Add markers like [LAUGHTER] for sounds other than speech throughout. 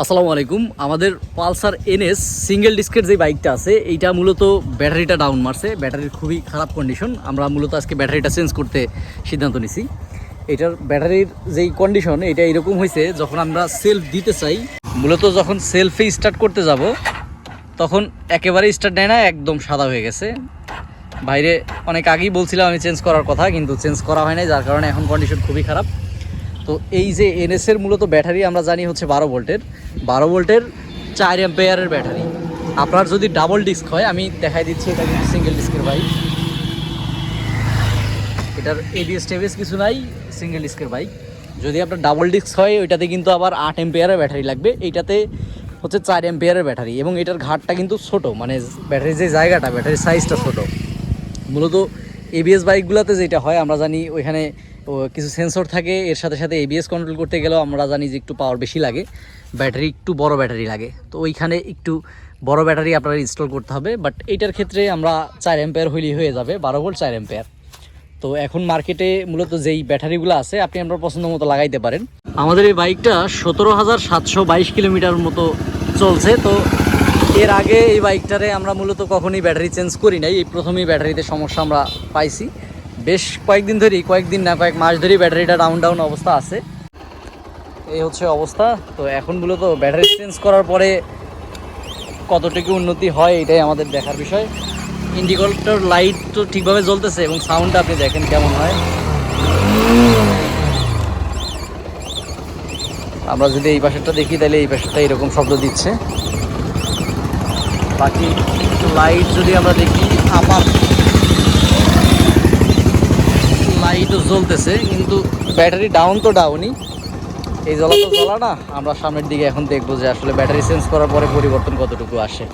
আসসালামু আলাইকুম। আমাদের পালসার এনএস সিঙ্গেল ডিস্কের যে বাইকটা আছে, এইটা মূলত ব্যাটারিটা ডাউন মারছে। ব্যাটারির খুবই খারাপ কন্ডিশন আমরা মূলত আজকে ব্যাটারিটা চেঞ্জ করতে সিদ্ধান্ত নিছি। এটার ব্যাটারির যেই কন্ডিশন এটা এরকম হয়েছে, যখন আমরা সেলফ দিতে চাই, মূলত যখন সেলফে স্টার্ট করতে যাব, তখন একেবারে স্টার্ট নেয় না, একদম সাদা হয়ে গেছে। বাইরে অনেক আগেই বলছিলাম আমি চেঞ্জ করার কথা, কিন্তু চেঞ্জ করা হয় নাই, যার কারণে এখন কন্ডিশন খুবই খারাপ। তো এই যে এনএস এর মূলত ব্যাটারি আমরা জানি হচ্ছে বারো ভোল্টের। বারো ভোল্টের চার অ্যাম্পেয়ারের ব্যাটারি। আপনার যদি ডাবল ডিস্ক হয়, আমি দেখাই দিচ্ছি এটা কিন্তু সিঙ্গেল ডিস্কের বাইক এটার এবিএস টেবিএস কিছু নাই সিঙ্গেল ডিস্কের বাইক যদি আপনার ডাবল ডিস্ক হয়, ওইটাতে কিন্তু আবার আট এম্পেয়ারের ব্যাটারি লাগবে। এইটাতে হচ্ছে চার এম্পেয়ারের ব্যাটারি এবং এটার ঘাটটা কিন্তু ছোট মানে ব্যাটারির যে জায়গাটা, ব্যাটারির সাইজটা ছোট। মূলত এবিএস বাইকগুলোতে যেটা হয়, আমরা জানি ওইখানে ও কিছু সেন্সর থাকে, এর সাথে সাথে এবিএস কন্ট্রোল করতে গেলেও আমরা জানি যে একটু পাওয়ার বেশি লাগে ব্যাটারি একটু বড় ব্যাটারি লাগে। তো ওইখানে একটু বড় ব্যাটারি আপনার ইনস্টল করতে হবে বাট এইটার ক্ষেত্রে আমরা চার এম্পেয়ার হইলেই হয়ে যাবে, বারো ভোল্ট চার এম্পেয়ার তো এখন মার্কেটে মূলত যেই ব্যাটারিগুলো আছে, আপনি আপনার পছন্দ মতো লাগাইতে পারেন। আমাদের এই বাইকটা সতেরো হাজার সাতশো বাইশ কিলোমিটার মতো চলছে, তো এর আগে এই বাইকটারে আমরা মূলত কখনোই ব্যাটারি চেঞ্জ করি নাই, এই প্রথমেই ব্যাটারিতে সমস্যা আমরা পাইছি। বেশ কয়েকদিন ধরেই, কয়েকদিন না, কয়েক মাস ধরেই ব্যাটারিটা ডাউন ডাউন অবস্থা আছে। এই হচ্ছে অবস্থা। তো এখন মূলত ব্যাটারি চেঞ্জ করার পরে কতটুকু উন্নতি হয় এটাই আমাদের দেখার বিষয়। ইন্ডিকেটর লাইট তো ঠিকভাবে জ্বলতেছে এবং সাউন্ডটা আপনি দেখেন কেমন হয়। আমরা যদি এই পাশেরটা দেখি, তাহলে এই পাশেরটা এরকম শব্দ দিচ্ছে। বাকি লাইট যদি আমরা দেখি আপার লাইটও জ্বলতেছে কিন্তু ব্যাটারি ডাউন তো ডাউনই এই জ্বলা তো [LAUGHS] জ্বলা না আমরা সামনের দিকে এখন দেখব যে আসলে ব্যাটারি চেঞ্জ করার পরে পরিবর্তন কতটুকু আসে।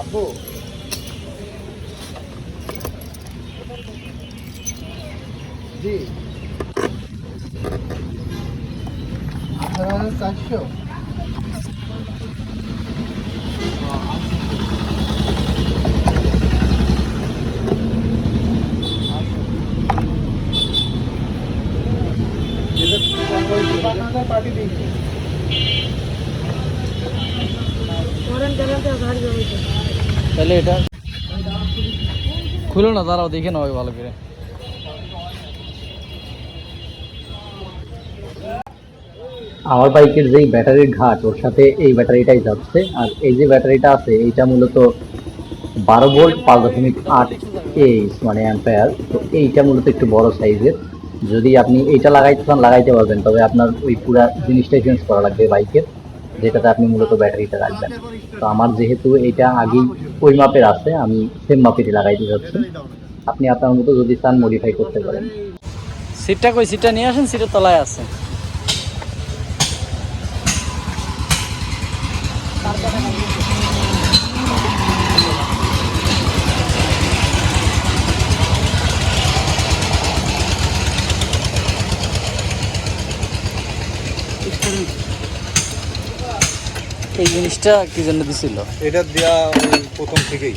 আপু জি। 400 তাহলে এটা খুলো না, দাঁড়াও, দেখে নাও ভালো করে। আমার বাইকের যেই ব্যাটারির ঘাট, ওর সাথে এই ব্যাটারিটাই যাচ্ছে। আর এই যে ব্যাটারিটা আছে, এইটা মূলত বারো ভোল্ট পাঁচ দশমিক আট এইচ মানে অ্যাম্পায়ার তো এইটা মূলত একটু বড় সাইজের। যদি আপনি এইটা লাগাইতে চান, লাগাইতে পারবেন। তবে আপনার ওই পুরো জিনিসটাই চেঞ্জ করা লাগবে বাইকের, যেটাতে আপনি মূলত ব্যাটারিটা রাখবেন। তো আমার যেহেতু এটা আগেই ওই মাপের আছে, আমি সেম মাপেরই লাগাইতে যাচ্ছি। আপনি আপনার মতো যদি চান মডিফাই করতে পারেন। সিটটা কই? সিটটা নিয়ে আসেন, সিটের তলায় আছে। এই জিনিসটা কি জন্য দিছিল? এটা দেয়া ওই প্রথম থেকেই।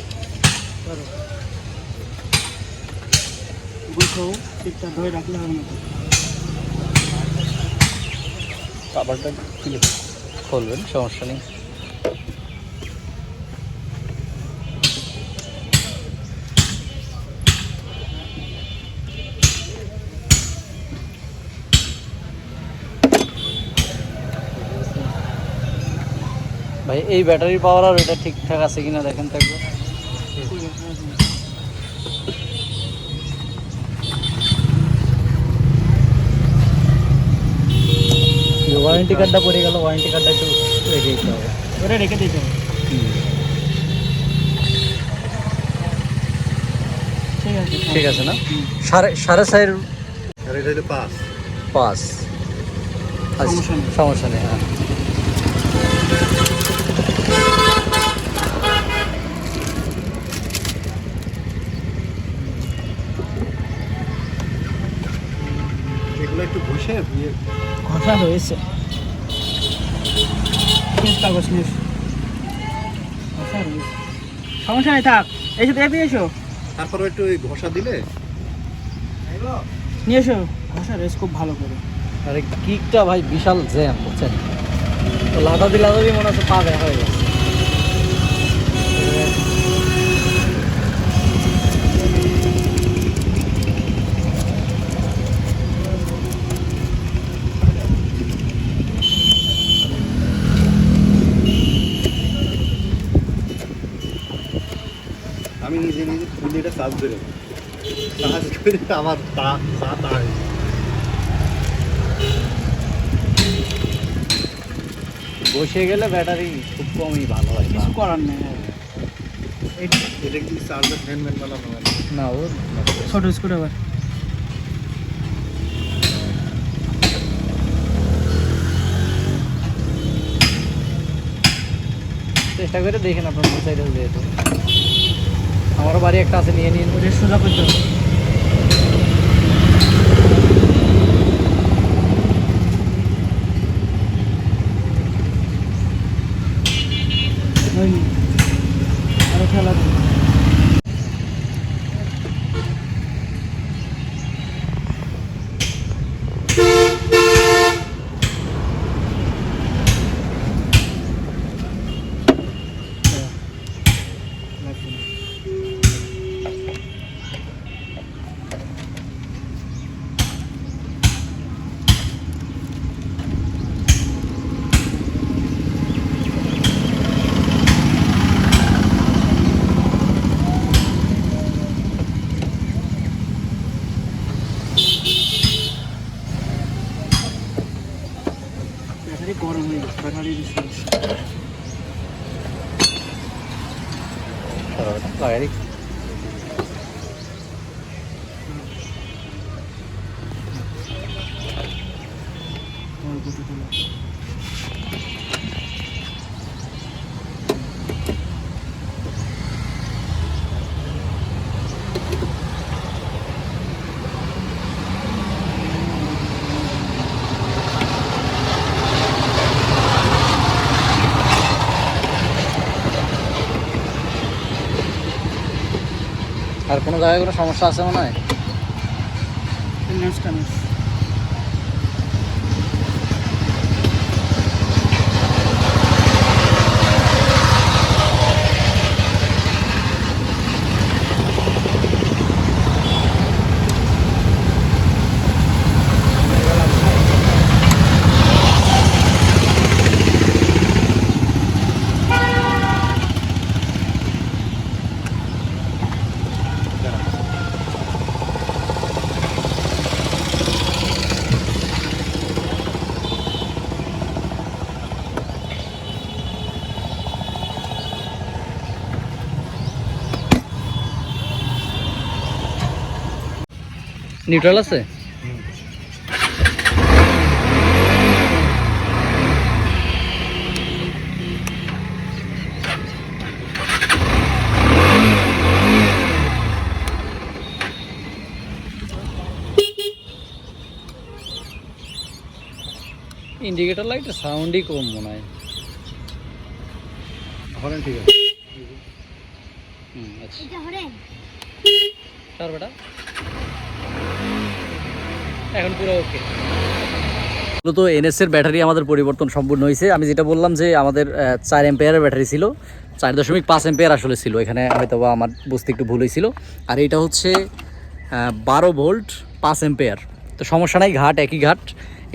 কাবারটা খুলে খুলবেন সমস্যা নেই। ভাই এই ব্যাটারি পাওয়ার আর এটা ঠিকঠাক আছে কিনা দেখেন একবার। ওয়ারেন্টি কার্ডটা পড়ে গেল ওয়ারেন্টি কার্ডটা একটু রেখে দিতে হবে। ওটা রেখে দিতে হবে। ঠিক আছে। ঠিক আছে না? সাড়ে সাড়ে চার পাঁচ। পাঁচ। আচ্ছা, সমস্যা নেই। সমস্যা নেই হ্যাঁ। একটু ঘষে ইয়ে ঘষা হয়েছে কাগজ নিস ঘষা সমস্যা নেই থাক। এসো দেখবি এসো। তারপরে একটু ওই ঘষা দিলে? নিয়ে এসো। ঘষা রয়েছে খুব ভালো করে। আরে কিকটা ভাই বিশাল জ্যাম বুঝছেন? তো লাদা দিয়ে লাদা দিয়ে মনে হচ্ছে পা ব্যথা হয়ে গেছে। আমি নিজে নিজে খুলে এটা চার্জ চার্জ করে আমার তা তা তা বসে গেলে ব্যাটারি খুব কমই ভালো হয়। কিছু করার নেই। এটা কি চার্জার ফ্যান ম্যান বানানো না ও ছোট আবার। চেষ্টা করে দেখেন আপনার মোটরসাইকেল যেহেতু আমারও বাড়ি একটা আছে নিয়ে নিন। সোজা করতে হবে হয়নি। আরও খেলা দিন। লাগবে না। ব্যাটারি গরম হয়ে গেছে ব্যাটারি বেশি আছে। লাগাই আর কোনো জায়গায় কোনো সমস্যা আছে মনে হয়? নিউট্রাল আছে? ইন্ডিকেটর লাইট সাউন্ডই কম মনে হয়। হরেন ঠিক আছে। হুম আচ্ছা। এটা হরেন চার বেটা? এখন পুরো ওকে মূলত এনএস এর ব্যাটারি আমাদের পরিবর্তন সম্পূর্ণ হয়েছে। আমি যেটা বললাম যে আমাদের চার এম্পেয়ারের ব্যাটারি ছিল, চার দশমিক পাঁচ এম্পেয়ার আসলে ছিল। এখানে হয়তো বা আমার বুঝতে একটু ভুল হয়েছিল। আর এটা হচ্ছে বারো ভোল্ট পাঁচ এম্পেয়ার তো সমস্যা নাই, ঘাট একই ঘাট।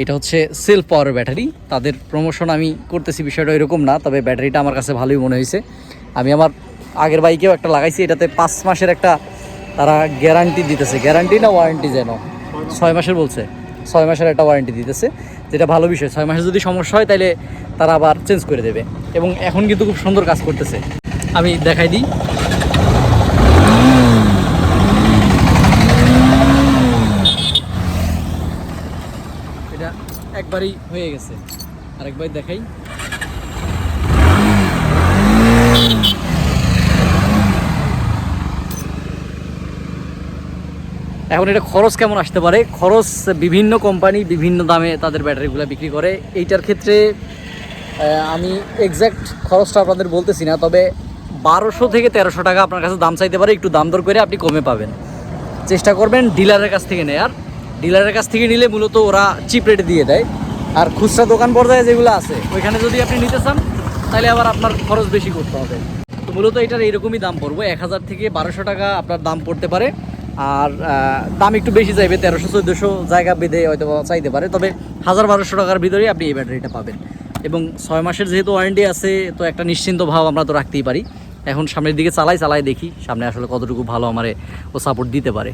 এটা হচ্ছে সেলফ পাওয়ার ব্যাটারি। তাদের প্রমোশন আমি করতেছি বিষয়টা এরকম না, তবে ব্যাটারিটা আমার কাছে ভালোই মনে হয়েছে। আমি আমার আগের বাইকেও একটা লাগাইছি, এটাতে পাঁচ মাসের একটা তারা গ্যারান্টি দিতেছে। গ্যারান্টি না ওয়ারেন্টি যেন? ছয় মাসের বলছে। ছয় মাসের একটা ওয়ারেন্টি দিতেছে, যেটা ভালো বিষয়। ছয় মাসে যদি সমস্যা হয় তাহলে তারা আবার চেঞ্জ করে দেবে। এবং এখন কিন্তু খুব সুন্দর কাজ করতেছে। আমি দেখাই দিই। এটা একবারই হয়ে গেছে। আরেকবার দেখাই। এখন এটা খরচ কেমন আসতে পারে? খরচ বিভিন্ন কোম্পানি বিভিন্ন দামে তাদের ব্যাটারিগুলো বিক্রি করে। এইটার ক্ষেত্রে আমি এক্স্যাক্ট খরচটা আপনাদের বলতেছি না, তবে বারোশো থেকে তেরোশো টাকা আপনার কাছে দাম চাইতে পারে। একটু দাম দর করে আপনি কমে পাবেন। চেষ্টা করবেন ডিলারের কাছ থেকে নেয়ার। ডিলারের কাছ থেকে নিলে মূলত ওরা চিপ রেটে দিয়ে দেয়। আর খুচরা দোকান পর্যায়ে যেগুলো আছে, ওইখানে যদি আপনি নিতে চান, তাহলে আবার আপনার খরচ বেশি করতে হবে। তো মূলত এটার এইরকমই দাম পড়বে। এক হাজার থেকে বারোশো টাকা আপনার দাম পড়তে পারে। আর দাম একটু বেশি চাইবে তেরোশো, চোদ্দোশো জায়গা বেঁধে হয়তো চাইতে পারে, তবে হাজার বারোশো টাকার ভিতরেই আপনি এই ব্যাটারিটা পাবেন। এবং ছয় মাসের যেহেতু ওয়ারেন্টি আছে, তো একটা নিশ্চিন্ত ভাব আমরা তো রাখতেই পারি। এখন সামনের দিকে চালাই চালাই দেখি, সামনে আসলে কতটুকু ভালো আমারে ও সাপোর্ট দিতে পারে।